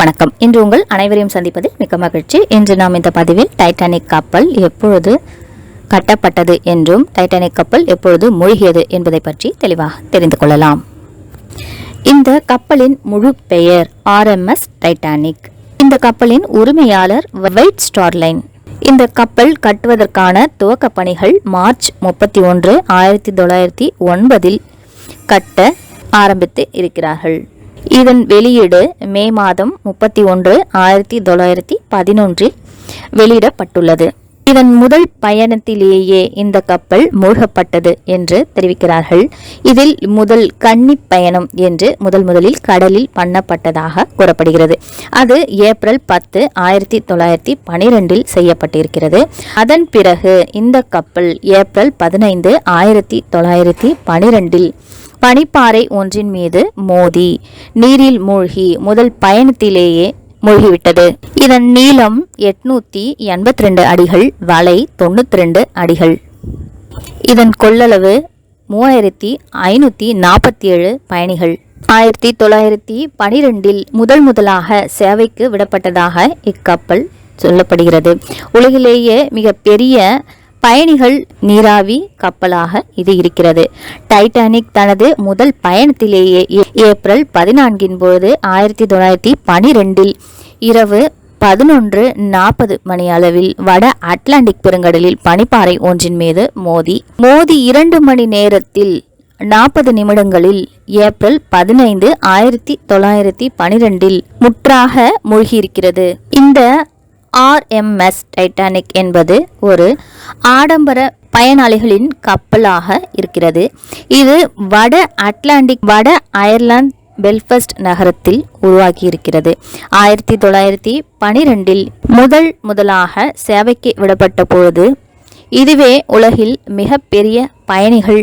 வணக்கம். இன்று உங்கள் அனைவரையும் சந்திப்பதில் மிக்க மகிழ்ச்சி. இன்று நாம் இந்த பதிவில் டைட்டானிக் கப்பல் எப்பொழுது கட்டப்பட்டது என்றும் டைட்டானிக் கப்பல் எப்பொழுது மூழ்கியது என்பதை பற்றி தெளிவாக தெரிந்து கொள்ளலாம். இந்த கப்பலின் முழு பெயர் ஆர்எம்எஸ் டைட்டானிக். இந்த கப்பலின் உரிமையாளர் வைட் ஸ்டார்லைன். இந்த கப்பல் கட்டுவதற்கான துவக்க பணிகள் மார்ச் முப்பத்தி ஒன்று ஆயிரத்தி தொள்ளாயிரத்தி ஒன்பதில் கட்ட ஆரம்பித்து இருக்கிறார்கள். இதன் வெளியீடு மே மாதம் முப்பத்தி ஒன்று ஆயிரத்தி தொள்ளாயிரத்தி பதினொன்றில் வெளியிடப்பட்டுள்ளது. இதன் முதல் பயணத்திலேயே இந்த கப்பல் மூழ்கப்பட்டது என்று தெரிவிக்கிறார்கள். இதில் முதல் கன்னி பயணம் என்று முதல் முதலில் கடலில் பண்ணப்பட்டதாக கூறப்படுகிறது. அது ஏப்ரல் பத்து ஆயிரத்தி தொள்ளாயிரத்தி பனிரெண்டில் செய்யப்பட்டிருக்கிறது. அதன் பிறகு இந்த கப்பல் ஏப்ரல் பதினைந்து ஆயிரத்தி தொள்ளாயிரத்தி பனிரெண்டில் பனிப்பாறை ஒன்றின் மீது மோதி நீரில் மூழ்கி முதல் பயணத்திலேயே மூழ்கிவிட்டது. இதன் நீளம் எட்நூத்தி எண்பத்தி ரெண்டு அடிகள் வலை தொண்ணூத்தி ரெண்டு அடிகள். இதன் கொள்ளளவு மூவாயிரத்தி ஐநூற்றி நாற்பத்தி ஏழு பயணிகள். ஆயிரத்தி தொள்ளாயிரத்தி பனிரெண்டில் முதல் முதலாக சேவைக்கு விடப்பட்டதாக இக்கப்பல் சொல்லப்படுகிறது. உலகிலேயே மிக பெரிய பயணிகள் நீராவி கப்பலாக இது இருக்கிறது. டைட்டானிக் தனது முதல் பயணத்திலேயே ஏப்ரல் பதினான்கின் போது ஆயிரத்தி தொள்ளாயிரத்தி பனிரெண்டில் இரவு பதினொன்று நாற்பது மணி அளவில் வட அட்லாண்டிக் பெருங்கடலில் பனிப்பாறை ஒன்றின் மீது மோதி மோதி இரண்டு மணி நேரத்தில் நாற்பது நிமிடங்களில் ஏப்ரல் பதினைந்து ஆயிரத்தி தொள்ளாயிரத்தி பனிரெண்டில் முற்றாக மூழ்கியிருக்கிறது. இந்த ஆர்எம்எஸ் டைட்டானிக் என்பது ஒரு ஆடம்பர பயனாளிகளின் கப்பலாக இருக்கிறது. இது வட அட்லாண்டிக் வட அயர்லாந்து பெல்ஃபஸ்ட் நகரத்தில் உருவாகியிருக்கிறது. ஆயிரத்தி தொள்ளாயிரத்தி பனிரெண்டில் முதல் முதலாக சேவைக்கு விடப்பட்ட பொழுது இதுவே உலகில் மிகப்பெரிய பயணிகள்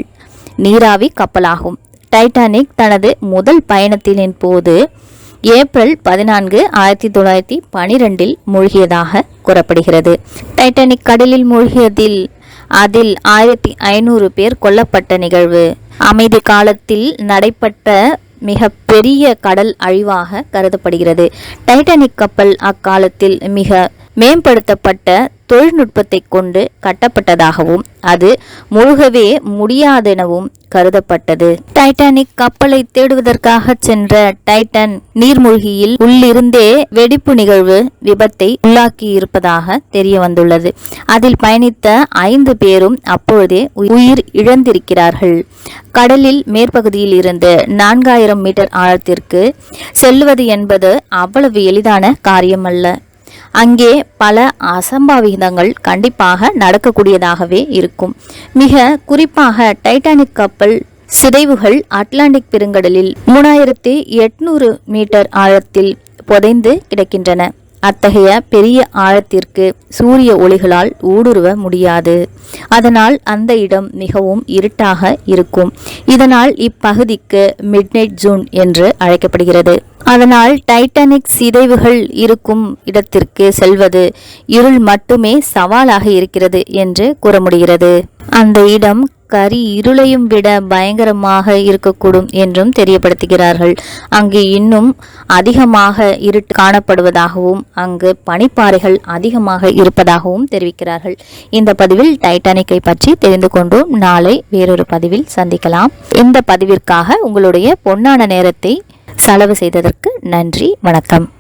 நீராவி கப்பலாகும். டைட்டானிக் தனது முதல் பயணத்தின் போது ஏப்ரல் பதினான்கு ஆயிரத்தி தொள்ளாயிரத்தி பனிரெண்டில் மூழ்கியதாக கூறப்படுகிறது. டைட்டானிக் கடலில் மூழ்கியதில் அதில் ஆயிரத்தி ஐநூறு பேர் கொல்லப்பட்ட நிகழ்வு. அமைதி காலத்தில் நடைபெற்ற மிக பெரிய கடல் அழிவாக கருதப்படுகிறது. டைட்டானிக் கப்பல் அக்காலத்தில் மிக மேம்படுத்தப்பட்ட தொழில்நுட்பத்தை கொண்டு கட்டப்பட்டதாகவும் அது முழுகவே முடியாதெனவும் கருதப்பட்டது. டைட்டானிக் கப்பலை தேடுவதற்காக சென்ற டைட்டன் நீர்மூழ்கியில் உள்ளிருந்தே வெடிப்பு நிகழ்வு விபத்தை உள்ளாக்கி இருப்பதாக தெரிய வந்துள்ளது அதில் பயணித்த ஐந்து பேரும் அப்பொழுதே உயிர் இழந்திருக்கிறார்கள். கடலில் மேற்பகுதியில் இருந்து நான்காயிரம் மீட்டர் ஆழத்திற்கு செல்வது என்பது அவ்வளவு எளிதான காரியமல்ல. அங்கே பல அசம்பாவிதங்கள் கண்டிப்பாக நடக்கக்கூடியதாகவே இருக்கும். மிக குறிப்பாக டைட்டானிக் கப்பல் சிதைவுகள் அட்லாண்டிக் பெருங்கடலில் மூணாயிரத்தி எட்நூறு மீட்டர் ஆழத்தில் புதைந்து கிடக்கின்றன. அத்தகைய பெரிய ஆழத்திற்கு சூரிய ஒளிகளால் ஊடுருவ முடியாது. அதனால் அந்த இடம் மிகவும் இருட்டாக இருக்கும். இதனால் இப்பகுதிக்கு மிட்நைட் ஜூன் என்று அழைக்கப்படுகிறது. அதனால் டைட்டானிக் சிதைவுகள் இருக்கும் இடத்திற்கு செல்வது இருள் மட்டுமே சவாலாக இருக்கிறது என்று கூற முடிகிறது. அந்த இடம் கரி இருளையும் விட பயங்கரமாக இருக்கக்கூடும் என்றும் தெரியப்படுத்துகிறார்கள். அங்கு இன்னும் அதிகமாக இருட்டு காணப்படுவதாகவும் அங்கு பனிப்பாறைகள் அதிகமாக இருப்பதாகவும் தெரிவிக்கிறார்கள். இந்த பதிவில் டைட்டானிக்கை பற்றி தெரிந்து கொண்டோம். நாளை வேறொரு பதிவில் சந்திக்கலாம். இந்த பதிவிற்காக உங்களுடைய பொன்னான நேரத்தை செலவு செய்ததற்கு நன்றி வணக்கம்.